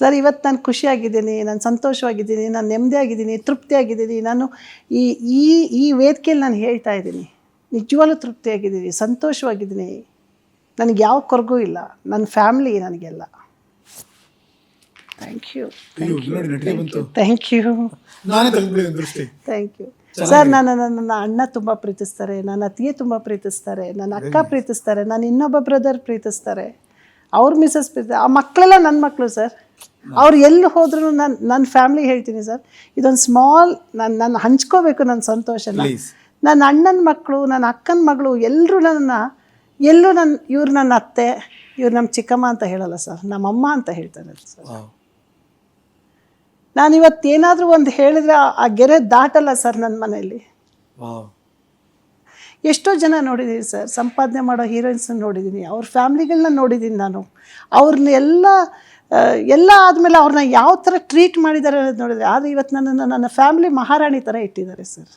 Sir ಇವತ್ತು ನಾನು ಖುಷಿಯಾಗಿದ್ದೀನಿ ನಾನು ಸಂತೋಷವಾಗಿದ್ದೀನಿ ನಾನು ನೆಮ್ಮದಿಯಾಗಿದ್ದೀನಿ ತೃಪ್ತಿಯಾಗಿದ್ದೀನಿ. ನಾನು ಈ ಈ ಈ ವೇದಿಕೆಯಲ್ಲಿ ನಾನು ಹೇಳ್ತಾ ಇದ್ದೀನಿ ನಿಜವಾಗ್ಲೂ ತೃಪ್ತಿಯಾಗಿದ್ದೀನಿ ಸಂತೋಷವಾಗಿದ್ದೀನಿ. ನನಗೆ ಯಾವ ಕೊರಗೂ ಇಲ್ಲ ನನ್ನ ಫ್ಯಾಮ್ಲಿ ನನಗೆಲ್ಲ. ಥ್ಯಾಂಕ್ ಯು ಥ್ಯಾಂಕ್ ಯು ನಾನೇ ಥ್ಯಾಂಕ್ ಯು ಸರ್ ನನ್ನ ನನ್ನ ಅಣ್ಣ ತುಂಬ ಪ್ರೀತಿಸ್ತಾರೆ ನನ್ನ ಅತ್ತಿಗೆ ತುಂಬ ಪ್ರೀತಿಸ್ತಾರೆ ನನ್ನ ಅಕ್ಕ ಪ್ರೀತಿಸ್ತಾರೆ ನನ್ನ ಇನ್ನೊಬ್ಬ ಬ್ರದರ್ ಪ್ರೀತಿಸ್ತಾರೆ. ಅವ್ರ ಮಿಸಸ್ ಪ್ರೀತಿ ಆ ಮಕ್ಕಳೆಲ್ಲ ನನ್ನ ಮಕ್ಕಳು ಸರ್. ಅವ್ರು ಎಲ್ಲಿ ಹೋದ್ರು ನಾನು ನನ್ನ ಫ್ಯಾಮಿಲಿ ಹೇಳ್ತೀನಿ ಸರ್. ಇದೊಂದು ಸ್ಮಾಲ್ ನಾನು ನಾನು ಹಂಚ್ಕೋಬೇಕು ನನ್ನ ಸಂತೋಷನ. ನನ್ನ ಅಣ್ಣನ ಮಕ್ಕಳು ನನ್ನ ಅಕ್ಕನ ಮಗಳು ಎಲ್ಲರೂ ನನ್ನ ಎಲ್ಲೂ ನನ್ನ ಇವ್ರು ನನ್ನ ಅತ್ತೆ ಇವ್ರು ನಮ್ಮ ಚಿಕ್ಕಮ್ಮ ಅಂತ ಹೇಳಲ್ಲ ಸರ್. ನಮ್ಮಮ್ಮ ಅಂತ ಹೇಳ್ತಾರೆ ಸರ್. ನಾನು ಇವತ್ತು ಏನಾದರೂ ಒಂದು ಹೇಳಿದ್ರೆ ಆ- ಗೆರೆ ದಾಟಲ್ಲ ಸರ್ ನನ್ನ ಮನೆಯಲ್ಲಿ. ಎಷ್ಟೋ ಜನ ನೋಡಿದ್ದೀನಿ ಸರ್. ಸಂಪಾದನೆ ಮಾಡೋ ಹೀರೋಯಿನ್ಸ್ನ ನೋಡಿದ್ದೀನಿ ಅವ್ರ ಫ್ಯಾಮ್ಲಿಗಳನ್ನ ನೋಡಿದ್ದೀನಿ ನಾನು. ಅವ್ರನ್ನ ಎಲ್ಲ ಆ, ಎಲ್ಲ ಆದಮೇಲೆ ಅವ್ರನ್ನ ಯಾವ ಥರ ಟ್ರೀಟ್ ಮಾಡಿದ್ದಾರೆ ಅನ್ನೋದು ನೋಡಿದರೆ, ಆದರೆ ಇವತ್ತು ನನ್ನನ್ನು ನನ್ನ ಫ್ಯಾಮಿಲಿ ಮಹಾರಾಣಿ ಥರ ಇಟ್ಟಿದ್ದಾರೆ ಸರ್